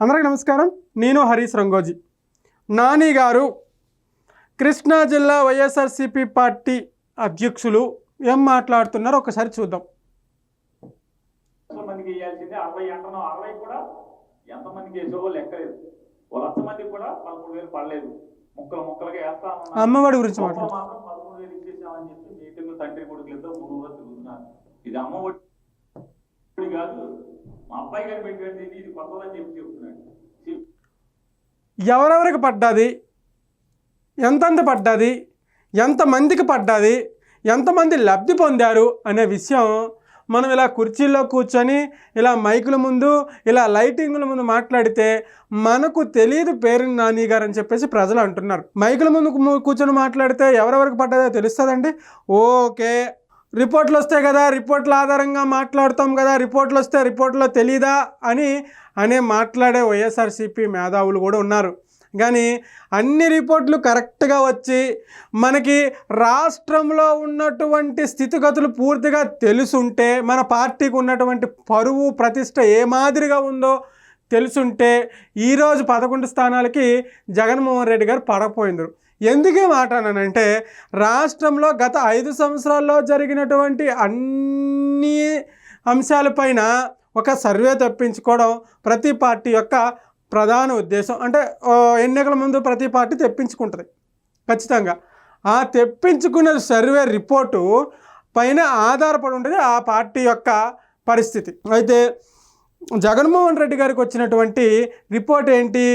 అందరికీ నమస్కారం. నేను హరీష్ రంగోజీ. నాని గారు కృష్ణా జిల్లా వైఎస్ఆర్సిపి పార్టీ అధ్యక్షులు ఏం మాట్లాడుతున్నారో ఒకసారి చూద్దాం. మందికి వేయాల్సిందే అరవై అంటున్నాం అరవై కూడా ఎంతమందికి వేసావో లెక్కలేదు ఓ లక్ష మందికి కూడా పదమూడు వేలు పడలేదు. ముక్కలు ముక్కలుగా అమ్మఒడి గురించి ఒక్కరు మాట్లాడు. మాత్రం పదమూడు వేలు ఇచ్చేసామని చెప్పి మీటింగ్ తండ్రి కొడుకులతో మునుగులో తిరుగుతున్నారు. ఇది అమ్మ ఒడి కాదు. మా అబ్బాయి గారు ఇది కొత్తదని చెప్పి చెప్తున్నాడు. ఎవరెవరికి పడ్డది? ఎంతంత పడ్డది? ఎంతమందికి పడ్డది? ఎంతమంది లబ్ధి పొందారు అనే విషయం మనం ఇలా కుర్చీల్లో కూర్చొని ఇలా మైకుల ముందు ఇలా లైటింగ్ల ముందు మాట్లాడితే మనకు తెలియదు పేరు నాని గారు అని చెప్పేసి ప్రజలు అంటున్నారు. మైకుల ముందు కూర్చొని మాట్లాడితే ఎవరెవరికి పడ్డదో తెలుస్తుందండి? ఓకే రిపోర్ట్లు వస్తాయి కదా రిపోర్ట్ల ఆధారంగా మాట్లాడతాం కదా రిపోర్ట్లు వస్తే రిపోర్ట్లో తెలీదా అని అనే మాట్లాడే వైఎస్ఆర్సీపీ మేధావులు కూడా ఉన్నారు. కానీ అన్ని రిపోర్ట్లు కరెక్ట్గా వచ్చి మనకి రాష్ట్రంలో ఉన్నటువంటి స్థితిగతులు పూర్తిగా తెలుసుంటే మన పార్టీకి ఉన్నటువంటి పరువు ప్రతిష్ట ఏ మాదిరిగా ఉందో తెలుసుంటే ఈరోజు పదకొండు స్థానాలకి జగన్మోహన్ రెడ్డి గారు పడకపోయిందరు ఎందుకే మాట్లాడానంటే రాష్ట్రంలో గత ఐదు సంవత్సరాల్లో జరిగినటువంటి అన్ని అంశాలపైన ఒక సర్వే తెప్పించుకోవడం ప్రతి పార్టీ యొక్క ప్రధాన ఉద్దేశం. అంటే ఎన్నికల ముందు ప్రతి పార్టీ తెప్పించుకుంటుంది ఖచ్చితంగా. ఆ తెప్పించుకున్న సర్వే రిపోర్టు పైన ఆధారపడి ఉంటుంది ఆ పార్టీ యొక్క పరిస్థితి. అయితే జగన్మోహన్ రెడ్డి గారికి వచ్చినటువంటి రిపోర్ట్ ఏంటి?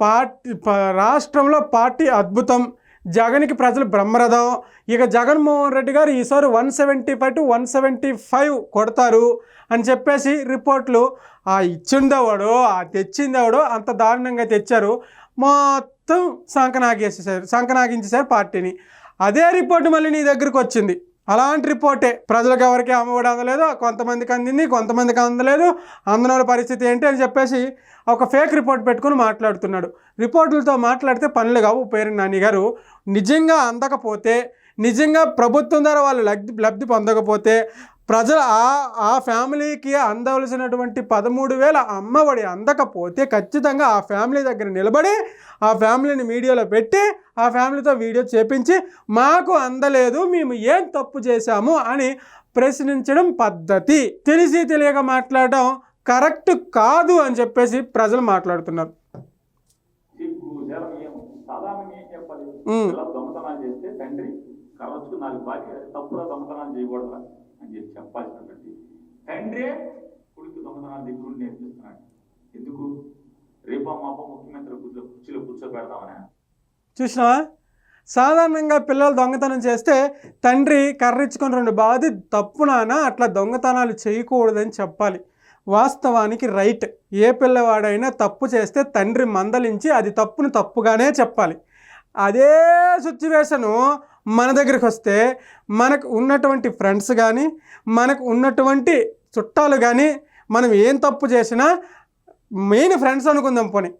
పార్టీ రాష్ట్రంలో పార్టీ అద్భుతం. జగన్కి ప్రజలు బ్రహ్మరథం. ఇక జగన్మోహన్ రెడ్డి గారు ఈసారి one seventy five to one seventy five కొడతారు అని చెప్పేసి రిపోర్ట్లు. ఆ ఇచ్చిందెవడో ఆ తెచ్చిందెవడో అంత దారుణంగా తెచ్చారు. మొత్తం సంకనాగేసేసారు సంకనాగించేశారు పార్టీని. అదే రిపోర్ట్ మళ్ళీ నీ దగ్గరికి వచ్చింది. అలాంటి రిపోర్టే. ప్రజలకు ఎవరికి అమ్మఒడి అందలేదు. కొంతమందికి అందింది కొంతమందికి అందలేదు. అందనోళ్ళ పరిస్థితి ఏంటి అని చెప్పేసి ఒక ఫేక్ రిపోర్ట్ పెట్టుకుని మాట్లాడుతున్నాడు. రిపోర్టులతో మాట్లాడితే పనులు కావు. పేరు నాని గారు నిజంగా అందకపోతే నిజంగా ప్రభుత్వం ద్వారా వాళ్ళు లబ్ధి లబ్ధి పొందకపోతే ప్రజలు ఆ ఆ ఫ్యామిలీకి అందవలసినటువంటి పదమూడు వేల అమ్మఒడి అందకపోతే ఖచ్చితంగా ఆ ఫ్యామిలీ దగ్గర నిలబడి ఆ ఫ్యామిలీని మీడియాలో పెట్టి ఆ ఫ్యామిలీతో వీడియో చేపించి మాకు అందలేదు మేము ఏం తప్పు చేశాము అని ప్రశ్నించడం పద్ధతి. తెలిసి తెలియక మాట్లాడడం కరెక్ట్ కాదు అని చెప్పేసి ప్రజలు మాట్లాడుతున్నారు. తండ్రి తరచు నాకు భార్య తప్పుగా దొంగతనాలు చేయకూడదా అని చెప్పి చెప్పాల్సినటువంటి తండ్రే కొడుకు దొంగతనాలు దగ్గర నేర్పిస్తున్నాడు ఎందుకు? రేపా మాప ముఖ్యమంత్రి కూర్చో కుర్చీలో కూర్చోబెడదామనే. చూసినావా? సాధారణంగా పిల్లలు దొంగతనం చేస్తే తండ్రి కర్రిచ్చుకొని రెండు బాధి తప్పు నాన్న అట్లా దొంగతనాలు చేయకూడదని చెప్పాలి. వాస్తవానికి రైట్. ఏ పిల్లవాడైనా తప్పు చేస్తే తండ్రి మందలించి అది తప్పును తప్పుగానే చెప్పాలి. అదే సిచ్యువేషను మన దగ్గరికి వస్తే మనకు ఉన్నటువంటి ఫ్రెండ్స్ కానీ మనకు ఉన్నటువంటి చుట్టాలు కానీ మనం ఏం తప్పు చేసినా మెయిన్ ఫ్రెండ్స్ అనుకుందాం పోనీ.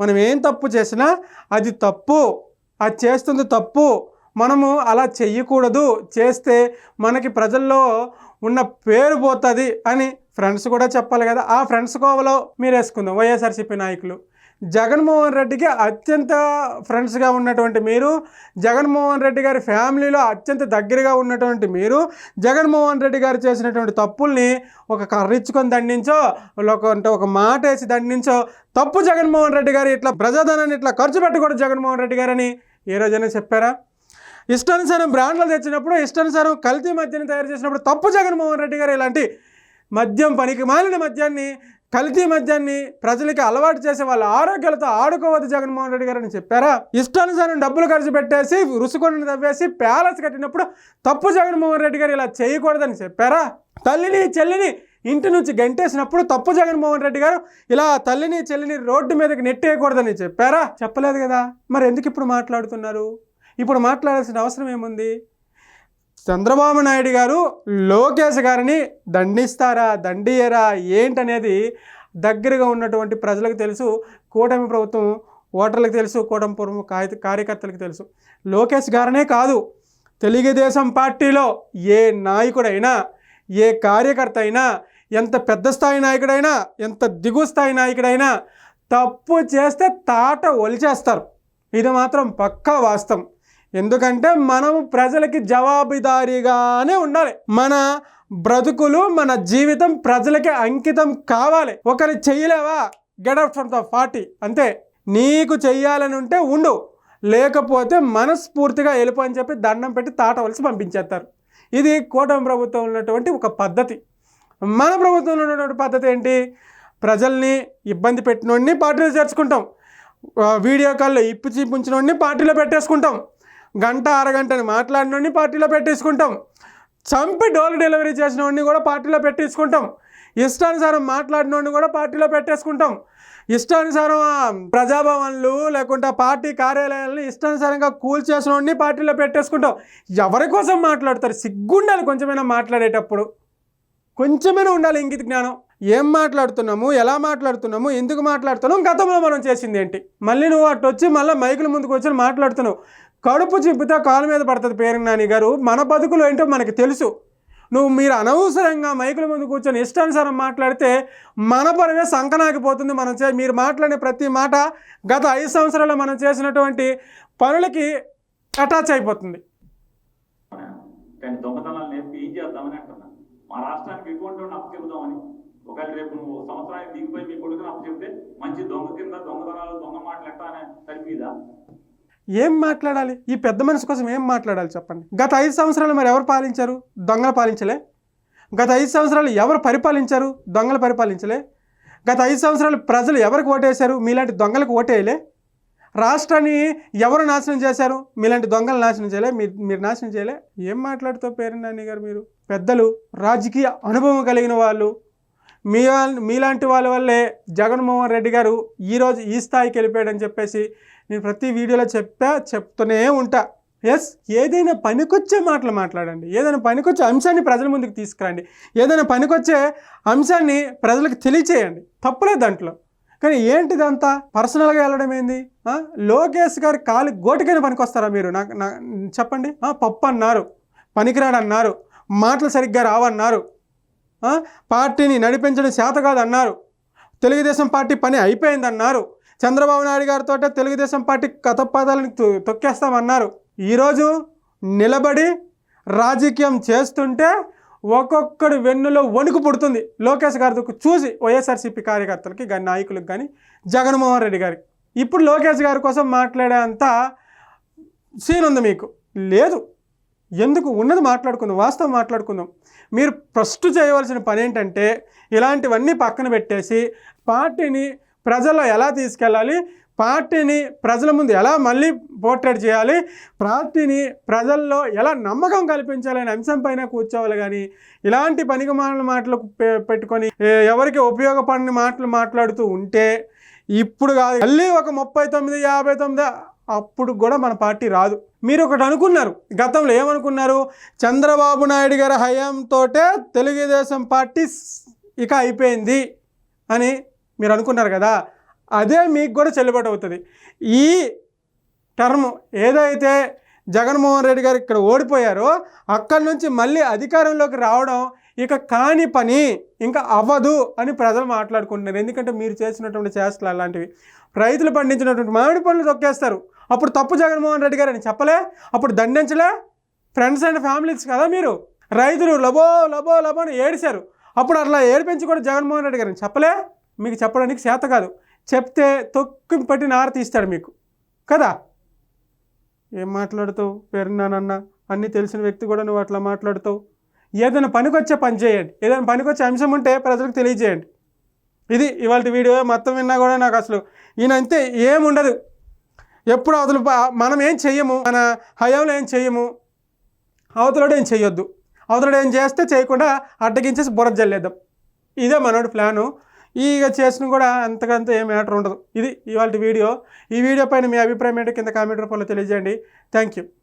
మనం ఏం తప్పు చేసినా అది తప్పు అది చేస్తుంది తప్పు. మనము అలా చెయ్యకూడదు. చేస్తే మనకి ప్రజల్లో ఉన్న పేరు పోతుంది అని ఫ్రెండ్స్ కూడా చెప్పాలి కదా. ఆ ఫ్రెండ్స్ కోవలో మీరు వేసుకుందాం వైఎస్ఆర్సీపీ నాయకులు. జగన్మోహన్ రెడ్డికి అత్యంత ఫ్రెండ్స్గా ఉన్నటువంటి మీరు జగన్మోహన్ రెడ్డి గారి ఫ్యామిలీలో అత్యంత దగ్గరగా ఉన్నటువంటి మీరు జగన్మోహన్ రెడ్డి గారు చేసినటువంటి తప్పుల్ని ఒక కర్రిచ్చుకొని దండించో లేకుంటే ఒక మాట వేసి దండించో తప్పు జగన్మోహన్ రెడ్డి గారు ఇట్లా ప్రజాధనాన్ని ఇట్లా ఖర్చు పెట్టకూడదు జగన్మోహన్ రెడ్డి గారని ఏ రోజైనా చెప్పారా? ఇష్టానుసారం బ్రాండ్లు తెచ్చినప్పుడు ఇష్టానుసారం కల్తీ మద్యాన్ని తయారు చేసినప్పుడు తప్పు జగన్మోహన్ రెడ్డి గారు ఇలాంటి మద్యం పనికి మాలిన మద్యాన్ని కల్తీ మద్యాన్ని ప్రజలకి అలవాటు చేసే వాళ్ళ ఆరోగ్యాలతో ఆడుకోవద్దు జగన్మోహన్ రెడ్డి గారు అని చెప్పారా? ఇష్టానుసారం డబ్బులు ఖర్చు పెట్టేసి రుసుకొని తవ్వేసి ప్యాలెస్ కట్టినప్పుడు తప్పు జగన్మోహన్ రెడ్డి గారు ఇలా చేయకూడదని చెప్పారా? తల్లిని చెల్లిని ఇంటి నుంచి గంటేసినప్పుడు తప్పు జగన్మోహన్ రెడ్డి గారు ఇలా తల్లిని చెల్లిని రోడ్డు మీదకి నెట్టేయకూడదని చెప్పారా? చెప్పలేదు కదా. మరి ఎందుకు ఇప్పుడు మాట్లాడుతున్నారు? ఇప్పుడు మాట్లాడాల్సిన అవసరం ఏముంది? చంద్రబాబు నాయుడు గారు లోకేష్ గారిని దండిస్తారా దండియరా ఏంటనేది దగ్గరగా ఉన్నటువంటి ప్రజలకు తెలుసు కూటమి ప్రభుత్వం ఓటర్లకు తెలుసు కూటమి పూర్వం కాయ- కార్యకర్తలకు తెలుసు. లోకేష్ గారనే కాదు తెలుగుదేశం పార్టీలో ఏ నాయకుడైనా ఏ కార్యకర్త అయినా ఎంత పెద్ద స్థాయి నాయకుడైనా ఎంత దిగువ స్థాయి నాయకుడైనా తప్పు చేస్తే తాట ఒలిచేస్తారు. ఇది మాత్రం పక్కా వాస్తవం. ఎందుకంటే మనం ప్రజలకి జవాబుదారీగానే ఉండాలి. మన బ్రతుకులు మన జీవితం ప్రజలకి అంకితం కావాలి. ఒకరి చెయ్యలేవా get out from the party అంతే. నీకు చెయ్యాలని ఉంటే ఉండు. లేకపోతే మనస్ఫూర్తిగా వెళ్ళిపో అని చెప్పి దండం పెట్టి తాటవలసి పంపించేస్తారు. ఇది కూటమి ప్రభుత్వం ఉన్నటువంటి ఒక పద్ధతి. మన ప్రభుత్వంలో ఉన్నటువంటి పద్ధతి ఏంటి? ప్రజల్ని ఇబ్బంది పెట్టినోడిని పార్టీలో చేర్చుకుంటాం. వీడియో కాల్లో ఇప్పు చూపించినోడిని పార్టీలో పెట్టేసుకుంటాం. గంట అరగంటని మాట్లాడినోడిని పార్టీలో పెట్టేసుకుంటాం. చంపి డోర్ డెలివరీ చేసిన వాడిని కూడా పార్టీలో పెట్టేసుకుంటాం. ఇష్టానుసారం మాట్లాడినోడిని కూడా పార్టీలో పెట్టేసుకుంటాం. ఇష్టానుసారం ప్రజాభవన్లు లేకుంటే పార్టీ కార్యాలయాలను ఇష్టానుసారంగా కూల్ చేసిన వాడిని పార్టీలో పెట్టేసుకుంటాం. ఎవరి కోసం మాట్లాడతారు? సిగ్గుండాలి కొంచెమైనా మాట్లాడేటప్పుడు. కొంచెమైనా ఉండాలి ఇంగిత జ్ఞానం. ఏం మాట్లాడుతున్నాము? ఎలా మాట్లాడుతున్నాము? ఎందుకు మాట్లాడుతున్నాం గతంలో మనం చేసింది ఏంటి? మళ్ళీ నువ్వు అటు వచ్చి మళ్ళీ మైకుల ముందుకు వచ్చి మాట్లాడుతున్నావు. కడుపు చింపితే కాలు మీద పడుతుంది పేరు నాని గారు. మన బతుకులు ఏంటో మనకి తెలుసు. నువ్వు మీరు అనవసరంగా మైకుల ముందు కూర్చొని ఇష్టానుసారం మాట్లాడితే మన పరమే సంకనాగిపోతుంది మనం చే మీరు మాట్లాడే ప్రతి మాట గత ఐదు సంవత్సరాల్లో మనం చేసినటువంటి పనులకి అటాచ్ అయిపోతుంది. దొంగతనాలు నేర్పి ఏం చేద్దామని అంటున్నాను మా రాష్ట్రానికి ఎటువంటి అప్పు చెబుదామని ఒకవేళ రేపు నువ్వు సంవత్సరానికి దిగిపోయి మీ కొడుకుని అప్పు అప్పచెప్తే మంచి దొంగ కింద దొంగతనాలు దొంగ మాటలు ఎట్టా అనే సరిపోదా ఏం మాట్లాడాలి? ఈ పెద్ద మనసు కోసం ఏం మాట్లాడాలి చెప్పండి? గత ఐదు సంవత్సరాలు మరి ఎవరు పాలించారు? దొంగలు పాలించలే. గత ఐదు సంవత్సరాలు ఎవరు పరిపాలించారు? దొంగలు పరిపాలించలే. గత ఐదు సంవత్సరాలు ప్రజలు ఎవరికి ఓటేశారు? మీలాంటి దొంగలకు ఓటేయలే. రాష్ట్రాన్ని ఎవరు నాశనం చేశారు? మీలాంటి దొంగలు నాశనం చేయలే. మీరు మీరు నాశనం చేయలే. ఏం మాట్లాడుతూ పేరు నాని గారు మీరు? పెద్దలు రాజకీయ అనుభవం కలిగిన వాళ్ళు. మీ వాళ్ళ- మీలాంటి వాళ్ళ వల్లే జగన్మోహన్ రెడ్డి గారు ఈరోజు ఈ స్థాయికి వెళ్ళిపోయాడని చెప్పేసి నేను ప్రతి వీడియోలో చెప్పా చెప్తూనే ఉంటా. ఎస్ ఏదైనా పనికొచ్చే మాటలు మాట్లాడండి. ఏదైనా పనికొచ్చే అంశాన్ని ప్రజల ముందుకు తీసుకురండి. ఏదైనా పనికొచ్చే అంశాన్ని ప్రజలకు తెలియచేయండి. తప్పులే దాంట్లో. కానీ ఏంటిదంతా పర్సనల్గా వెళ్ళడం ఏంది? లోకేష్ గారి కాలు గోటికైన పనికొస్తారా మీరు? నాకు చెప్పండి. పప్పు అన్నారు పనికిరాడన్నారు. మాటలు సరిగ్గా రావన్నారు. పార్టీని నడిపించడం చేత కాదన్నారు. తెలుగుదేశం పార్టీ పని అయిపోయిందన్నారు. చంద్రబాబు నాయుడు గారితో తెలుగుదేశం పార్టీ కథపాదాలను తొ- తొక్కేస్తామన్నారు. ఈరోజు నిలబడి రాజకీయం చేస్తుంటే ఒక్కొక్కడు వెన్నులో వణుకు పుడుతుంది. లోకేష్ గారితో చూసి వైఎస్ఆర్సీపీ కార్యకర్తలకి కానీ నాయకులకు కానీ జగన్మోహన్ రెడ్డి గారికి. ఇప్పుడు లోకేష్ గారి కోసం మాట్లాడేంత సీన్ ఉంది మీకు? లేదు. ఎందుకు? ఉన్నది మాట్లాడుకుందాం వాస్తవం మాట్లాడుకుందాం. మీరు ఫస్ట్ చేయవలసిన పని ఏంటంటే ఇలాంటివన్నీ పక్కన పెట్టేసి పార్టీని ప్రజల్లో ఎలా తీసుకెళ్ళాలి? పార్టీని ప్రజల ముందు ఎలా మళ్ళీ పోర్ట్రేట్ చేయాలి? పార్టీని ప్రజల్లో ఎలా నమ్మకం కల్పించాలనే అంశం పైన కూర్చోవాలి కానీ ఇలాంటి పనికి మాటలు మాటలు పెట్టుకొని ఎవరికి ఉపయోగపడని మాటలు మాట్లాడుతూ ఉంటే ఇప్పుడు కాదు మళ్ళీ ఒక ముప్పై తొమ్మిది యాభై తొమ్మిది అప్పుడు కూడా మన పార్టీ రాదు. మీరు ఒకటి అనుకున్నారు గతంలో ఏమనుకున్నారు? చంద్రబాబు నాయుడు గారి హయాంతోటే తెలుగుదేశం పార్టీ ఇక అయిపోయింది అని మీరు అనుకున్నారు కదా అదే మీకు కూడా చెల్లుబాటు అవుతుంది. ఈ టర్మ్ ఏదైతే జగన్మోహన్ రెడ్డి గారు ఇక్కడ ఓడిపోయారో అక్కడి నుంచి మళ్ళీ అధికారంలోకి రావడం ఇక కాని పని ఇంకా అవ్వదు అని ప్రజలు మాట్లాడుకుంటున్నారు. ఎందుకంటే మీరు చేసినటువంటి చేష్టలు అలాంటివి. రైతులు పండించినటువంటి మామిడి పండ్లు తొక్కేస్తారు. అప్పుడు తప్పు జగన్మోహన్ రెడ్డి గారు అని చెప్పలే? అప్పుడు దండించలే? ఫ్రెండ్స్ అండ్ ఫ్యామిలీస్ కదా మీరు? రైతులు లబో లబో లబో అని ఏడిశారు. అప్పుడు అట్లా ఏడిపించి కూడా జగన్మోహన్ రెడ్డి గారిని చెప్పలే? మీకు చెప్పడానికి చేత కాదు. చెప్తే తొక్కింపట్టి నార తీస్తాడు మీకు. కదా? ఏం మాట్లాడుతావు? పేరున్నానన్న. అన్నీ తెలిసిన వ్యక్తి కూడా నువ్వు అట్లా మాట్లాడుతావు. ఏదైనా పనికొచ్చే పని చేయండి. ఏదైనా పనికొచ్చే అంశం ఉంటే ప్రజలకు తెలియజేయండి. ఇది ఇవాళ వీడియో మొత్తం విన్నా కూడా నాకు అసలు ఈయన అంతే ఏముండదు. ఎప్పుడు అవతల మనం ఏం చెయ్యము? మన హయాంలో ఏం చెయ్యము? అవతలడు ఏం చేయొద్దు అవతలడు ఏం చేస్తే చేయకుండా అడ్డగించేసి బుర్ర జల్లేద్దాం. ఇదే మనోడు ప్లాను. ఇక చేసిన కూడా అంతకంత ఏ మ్యాటర్ ఉండదు. ఇది ఇవాళ వీడియో. ఈ వీడియో పైన మీ అభిప్రాయం ఏంటో కింద కామెంట్ రూపంలో తెలియజేయండి. Thank you